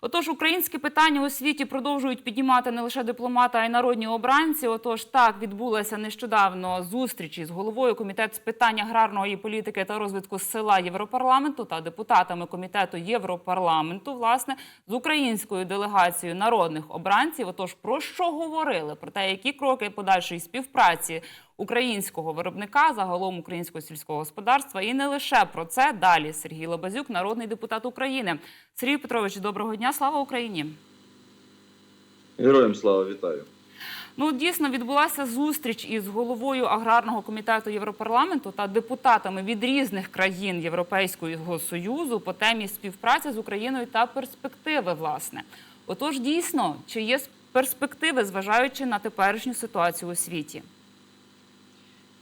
Отож, українські питання у світі продовжують піднімати не лише дипломати, а й народні обранці. Отож, так відбулася нещодавно зустріч із головою комітету з питань аграрної політики та розвитку села Європарламенту та депутатами комітету Європарламенту, власне, з українською делегацією народних обранців. Отож, про що говорили? Про те, які кроки подальшої співпраці українського виробника, загалом українського сільського господарства, і не лише про це. Далі Сергій Лабазюк, народний депутат України. Сергій Петрович, доброго дня, слава Україні. Героям слава вітаю. Ну, дійсно відбулася зустріч із головою аграрного комітету Європарламенту та депутатами від різних країн Європейського союзу по темі співпраці з Україною та перспективи. Власне, отож, дійсно, чи є перспективи, зважаючи на теперішню ситуацію у світі?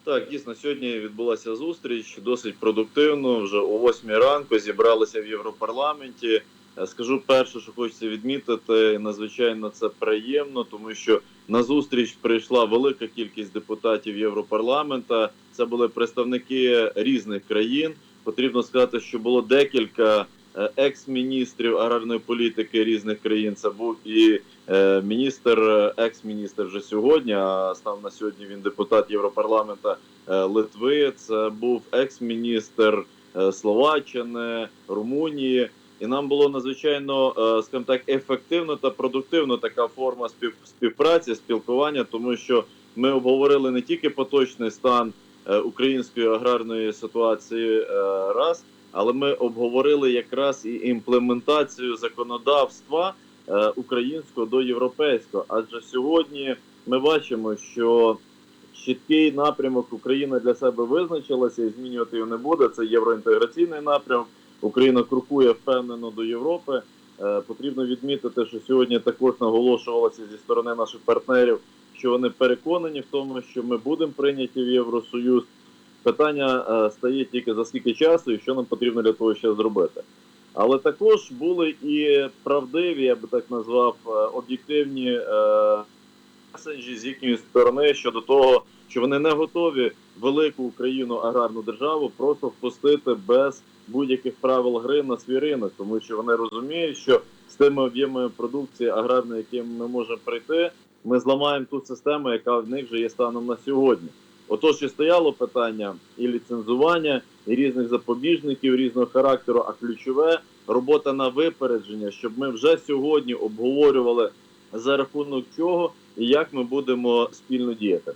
Так, дійсно, сьогодні відбулася зустріч досить продуктивно. Вже о 8 ранку зібралися в Європарламенті. Е, Скажу перше, що хочеться відмітити, надзвичайно це приємно, тому що на зустріч прийшла велика кількість депутатів Європарламента. Це були представники різних країн. Потрібно сказати, що було декілька екс-міністрів аграрної політики різних країн. Це був і е, міністр, е, екс-міністр вже сьогодні. А став на сьогодні він депутат Європарламента е, Литви. Це був екс-міністр е, Словаччини, Румунії. І нам було надзвичайно, е, скажімо так, ефективно та продуктивно така форма спів, співпраці, спілкування, тому що ми обговорили не тільки поточний стан е, української аграрної ситуації е, раз, але ми обговорили якраз і імплементацію законодавства е, українського до європейського. Адже сьогодні ми бачимо, що чіткий напрямок Україна для себе визначилася і змінювати його не буде. Це євроінтеграційний напрямок. Україна крокує впевнено до Європи. Е, потрібно відмітити, що сьогодні також наголошувалося зі сторони наших партнерів, що вони переконані в тому, що ми будемо прийняті в Євросоюз. Питання е, стає тільки за скільки часу і що нам потрібно для того ще зробити. Але також були і правдиві, я би так назвав, е, об'єктивні е, меседжі з їхньої сторони щодо того, що вони не готові велику Україну аграрну державу просто впустити без будь-яких правил гри на свій ринок, тому що вони розуміють, що з тими об'ємами продукції аграрної, якими ми можемо прийти, ми зламаємо ту систему, яка в них вже є станом на сьогодні. Отож, і стояло питання і ліцензування, і різних запобіжників різного характеру, а ключове робота на випередження, щоб ми вже сьогодні обговорювали за рахунок чого і як ми будемо спільно діяти.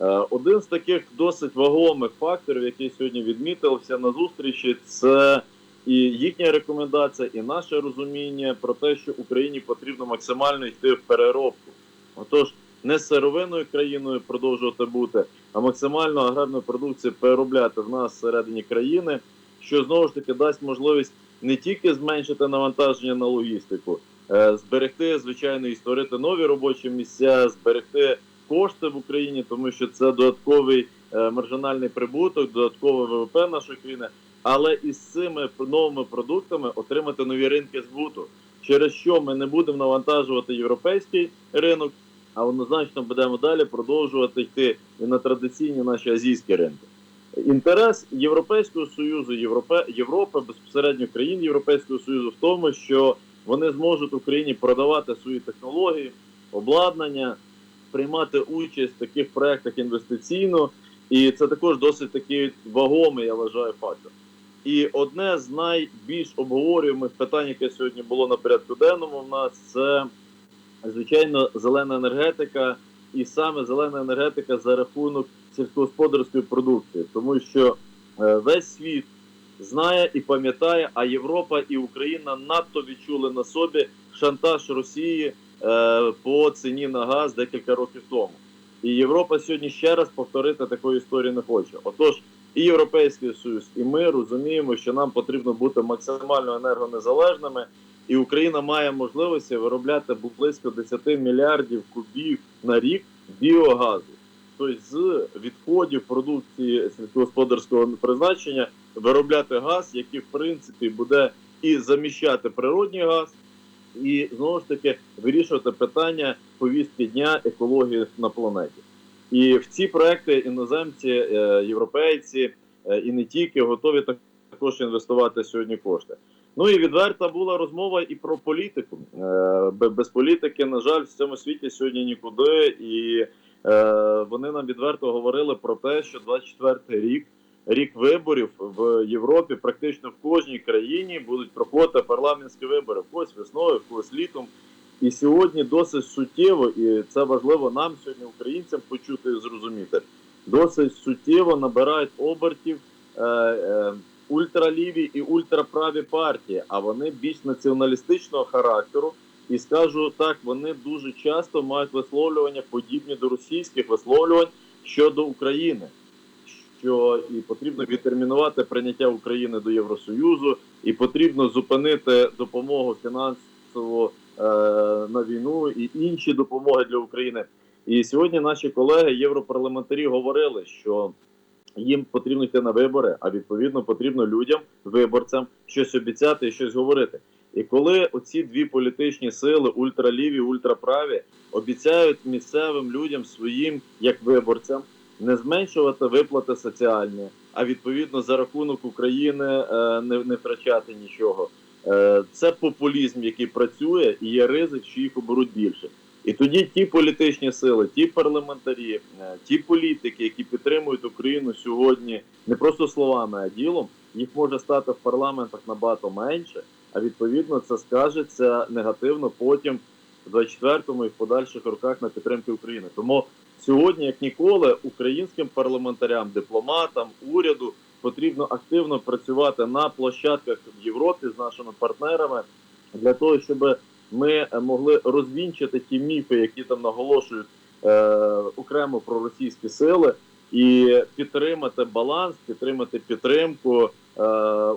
Е, Один з таких досить вагомих факторів, який сьогодні відмітився на зустрічі, це і їхня рекомендація, і наше розуміння про те, що Україні потрібно максимально йти в переробку. Отож, не сировинною країною продовжувати бути, а максимально аграрну продукцію переробляти в нас всередині країни, що знову ж таки дасть можливість не тільки зменшити навантаження на логістику, е, зберегти звичайно і створити нові робочі місця, зберегти кошти в Україні, тому що це додатковий е, маржинальний прибуток, додаткове ВВП нашої країни, але із цими новими продуктами отримати нові ринки збуту, через що ми не будемо навантажувати європейський ринок, а однозначно будемо далі продовжувати йти і на традиційні наші азійські ринки. Інтерес Європейського союзу, Європе, Європи, безпосередньо країн Європейського союзу в тому, що вони зможуть Україні продавати свої технології, обладнання, приймати участь в таких проектах інвестиційно, і це також досить такий вагомий, я вважаю, фактор. І одне з найбільш обговорюємих питань, яке сьогодні було на порядку денному, в нас це звичайно зелена енергетика, і саме зелена енергетика за рахунок сільськогосподарської продукції, тому що е, весь світ знає і пам'ятає, а Європа і Україна надто відчули на собі шантаж Росії е, по ціні на газ декілька років тому. І Європа сьогодні ще раз повторити такої історії не хоче. Отож, і Європейський Союз, і ми розуміємо, що нам потрібно бути максимально енергонезалежними, і Україна має можливості виробляти близько 10 мільярдів кубів на рік біогазу. Тобто з відходів продукції сільськогосподарського призначення виробляти газ, який в принципі буде і заміщати природний газ, і знову ж таки вирішувати питання повістки дня екології на планеті. І в ці проекти іноземці, е, європейці е, і не тільки готові також інвестувати сьогодні кошти. Ну і відверта була розмова і про політику. Е, Без політики, на жаль, в цьому світі сьогодні нікуди. І е, вони нам відверто говорили про те, що 24-й рік, рік виборів в Європі, практично в кожній країні будуть проходити парламентські вибори. В когось весною, когось літом. І сьогодні досить суттєво, і це важливо нам сьогодні, українцям, почути і зрозуміти. Досить суттєво набирають обертів е, ультраліві і ультраправі партії, а вони більш націоналістичного характеру. І скажу так, вони дуже часто мають висловлювання подібні до російських висловлювань щодо України. Що і потрібно відтермінувати прийняття України до Євросоюзу, і потрібно зупинити допомогу фінансову е, на війну і інші допомоги для України. І сьогодні наші колеги, європарламентарі, говорили, що їм потрібно йти на вибори, а відповідно потрібно людям, виборцям, щось обіцяти і щось говорити. І коли оці дві політичні сили, ультраліві, ультраправі, обіцяють місцевим людям своїм як виборцям не зменшувати виплати соціальні, а відповідно за рахунок України е, не, не втрачати нічого. Е, Це популізм, який працює, і є ризик, що їх оберуть більше. І тоді ті політичні сили, ті парламентарі, е, ті політики, які підтримують Україну сьогодні не просто словами, а ділом, їх може стати в парламентах набагато менше. А відповідно це скажеться негативно потім в 24-му і в подальших роках на підтримки України. Тому сьогодні, як ніколи, українським парламентарям, дипломатам, уряду потрібно активно працювати на площадках в Європі з нашими партнерами для того, щоб ми е, могли розвінчити ті міфи, які там наголошують е, окремо про російські сили, і підтримати баланс, підтримати підтримку е,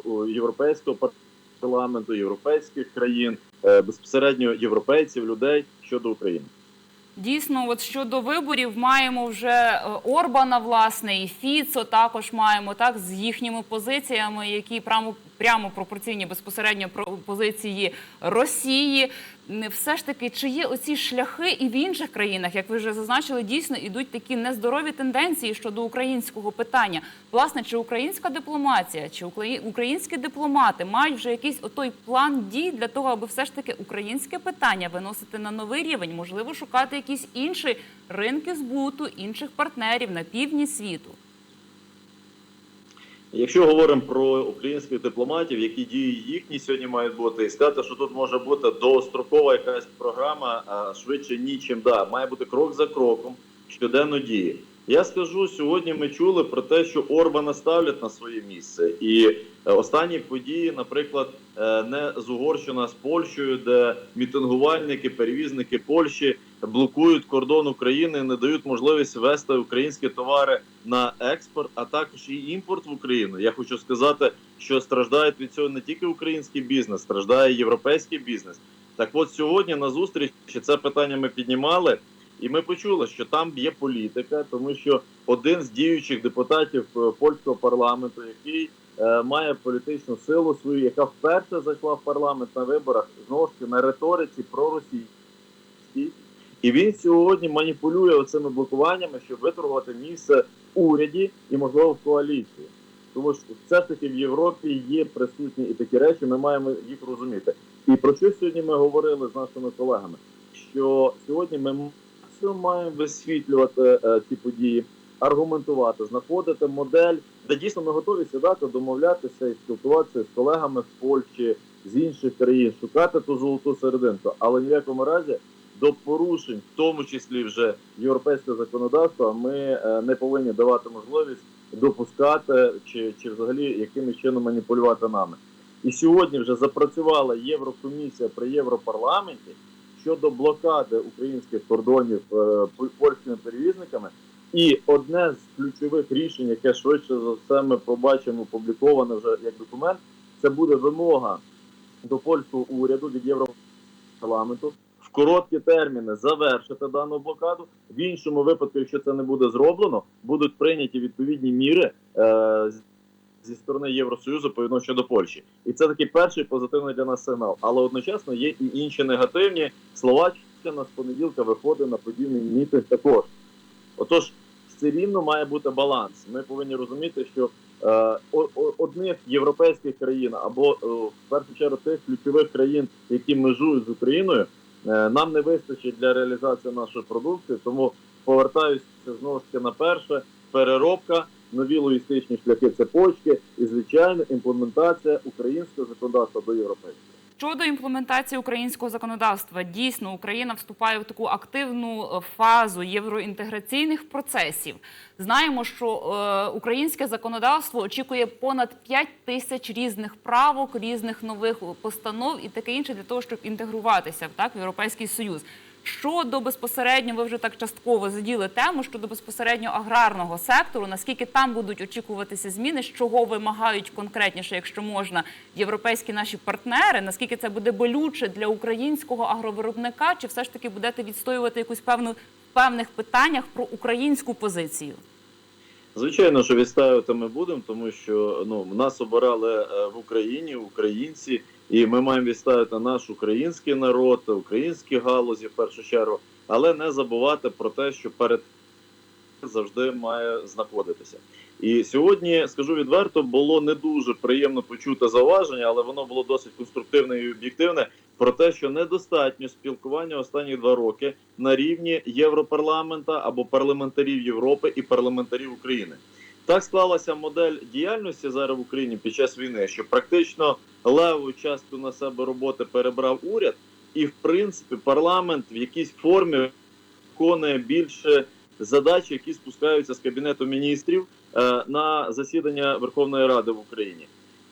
у європейського парламенту, європейських країн, е, безпосередньо європейців, людей щодо України. Дійсно, от щодо виборів маємо вже е, Орбана, власне, і Фіцо також маємо так з їхніми позиціями, які прямо прямо пропорційні безпосередньо про позиції Росії. Все ж таки, чи є оці шляхи і в інших країнах, як ви вже зазначили, дійсно ідуть такі нездорові тенденції щодо українського питання. Власне, чи українська дипломатія, чи українські дипломати мають вже якийсь отой план дій для того, аби все ж таки українське питання виносити на новий рівень, можливо, шукати якісь інші ринки збуту, інших партнерів на півдні світу. Якщо говоримо про українських дипломатів, які дії їхні сьогодні мають бути, і сказати, що тут може бути довгострокова якась програма, а швидше нічим да, має бути крок за кроком, щоденно дії. Я скажу сьогодні. Ми чули про те, що Орбана ставлять на своє місце, і е, останні події, наприклад, е, не з Угорщина, а з Польщею, де мітингувальники, перевізники Польщі блокують кордон України, не дають можливість вести українські товари на експорт, а також і імпорт в Україну. Я хочу сказати, що страждають від цього не тільки український бізнес, страждає європейський бізнес. Так, от сьогодні на зустрічі це питання ми піднімали, і ми почули, що там є політика, тому що один з діючих депутатів е, польського парламенту, який е, має політичну силу свою, яка вперше зайшла в парламент на виборах знову ж таки на риториці проросійській, і він сьогодні маніпулює оцими блокуваннями, щоб виторгувати місце уряді і можливо в коаліції. Тому що все ж таки в Європі є присутні і такі речі, ми маємо їх розуміти. І про що сьогодні ми говорили з нашими колегами? Що сьогодні ми максимум маємо висвітлювати е, ці події, аргументувати, знаходити модель, де дійсно ми готові сідати, домовлятися і спілкуватися з колегами з Польщі, з інших країн, шукати ту золоту серединку, але в якому разі до порушень, в тому числі вже європейського законодавства, ми е, не повинні давати можливість допускати чи, чи взагалі якимось чином маніпулювати нами. І сьогодні вже запрацювала Єврокомісія при Європарламенті щодо блокади українських кордонів е, польськими перевізниками. І одне з ключових рішень, яке швидше за все ми побачимо опубліковане вже як документ, це буде вимога до польського уряду від Європарламенту короткі терміни завершити дану блокаду. В іншому випадку, якщо це не буде зроблено, будуть прийняті відповідні міри е, зі сторони Євросоюзу по відношенню до Польщі. І це такий перший позитивний для нас сигнал. Але одночасно є і інші негативні. Словаччина з понеділка виходить на подібний мітинг також. Отож, все рівно має бути баланс. Ми повинні розуміти, що е, одних європейських країн або е, в першу чергу тих ключових країн, які межують з Україною, нам не вистачить для реалізації нашої продукції. Тому повертаюся знову ж таки на перше переробка, нові логістичні шляхи цепочки і звичайно імплементація українського законодавства до європейського. Щодо імплементації українського законодавства, дійсно Україна вступає в таку активну е, фазу євроінтеграційних процесів. Знаємо, що е, українське законодавство очікує понад 5 тисяч різних правок, різних нових постанов і таке інше для того, щоб інтегруватися так в європейський союз. Щодо безпосередньо, ви вже так частково заділи тему щодо безпосередньо аграрного сектору. Наскільки там будуть очікуватися зміни, з чого вимагають конкретніше, якщо можна, європейські наші партнери? Наскільки це буде болюче для українського агровиробника? Чи все ж таки будете відстоювати якусь певну в певних питаннях про українську позицію? Звичайно, що відставити ми будемо, тому що ну нас обирали е, в Україні, українці, і ми маємо відставити наш український народ, українські галузі в першу чергу, але не забувати про те, що перед завжди має знаходитися. І сьогодні, скажу відверто, було не дуже приємно почути зауваження, але воно було досить конструктивне і об'єктивне про те, що недостатньо спілкування останні два роки на рівні Європарламента або парламентарів Європи і парламентарів України. Так склалася модель діяльності зараз в Україні під час війни, що практично леву частину на себе роботи перебрав уряд, і в принципі парламент в якійсь формі виконує більше задач, які спускаються з кабінету міністрів е, на засідання Верховної Ради в Україні.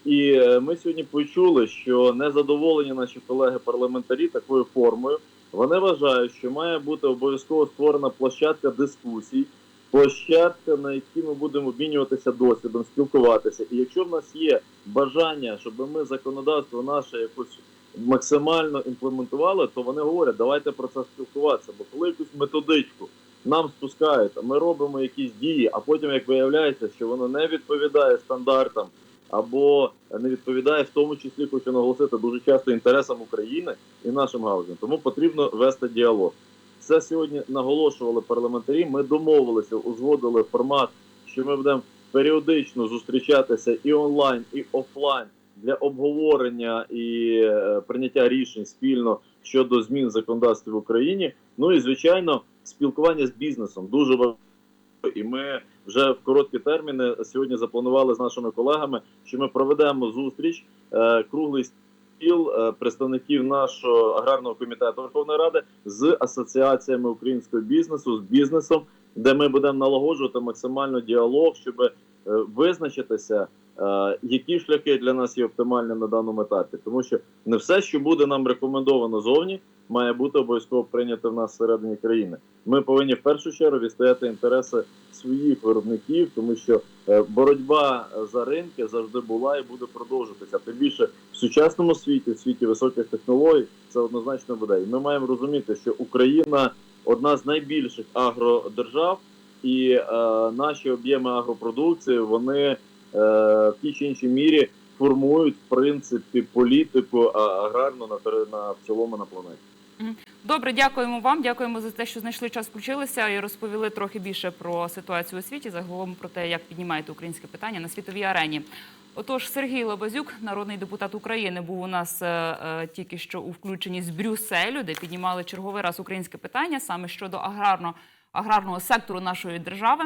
І е, ми сьогодні почули, що незадоволені наші колеги-парламентарі такою формою. Вони вважають, що має бути обов'язково створена площадка дискусій, площадка, на якій ми будемо обмінюватися досвідом, спілкуватися. І якщо в нас є бажання, щоб ми законодавство наше якось максимально імплементували, то вони говорять, давайте про це спілкуватися. Бо коли якусь методичку нам спускають, а ми робимо якісь дії, а потім як виявляється, що воно не відповідає стандартам або не відповідає в тому числі, хочу наголосити дуже часто інтересам України і нашим галузям. Тому потрібно вести діалог. Це сьогодні наголошували парламентарі. Ми домовилися, узгодили формат, що ми будемо періодично зустрічатися і онлайн, і офлайн для обговорення і е, прийняття рішень спільно щодо змін в законодавстві в Україні. Ну і звичайно, спілкування з бізнесом дуже важливо. І ми вже в короткі терміни сьогодні запланували з нашими колегами, що ми проведемо зустріч е, круглий стіл е, представників нашого аграрного комітету Верховної Ради з асоціаціями українського бізнесу з бізнесом, де ми будемо налагоджувати максимально діалог, щоб визначитися, е, які шляхи для нас є оптимальними на даному етапі, тому що не все, що буде нам рекомендовано зовні, має бути обов'язково прийнято в нас всередині країни. Ми повинні в першу чергу відстояти інтереси своїх виробників, тому що е, боротьба за ринки завжди була і буде продовжуватися. Тим більше в сучасному світі, в світі високих технологій, це однозначно буде. І ми маємо розуміти, що Україна одна з найбільших агродержав, і е, наші об'єми агропродукції вони е, в тій чи іншій мірі формують в принципі політику аграрну на, на в цілому на планеті. Добре, дякуємо вам. Дякуємо за те, що знайшли час, включилися і розповіли трохи більше про ситуацію у світі. Загалом про те, як піднімаєте українське питання на світовій арені. Отож, Сергій Лабазюк, народний депутат України, був у нас е, е, тільки що у включенні з Брюсселю, де піднімали черговий раз українське питання саме щодо аграрно, аграрного сектору нашої держави.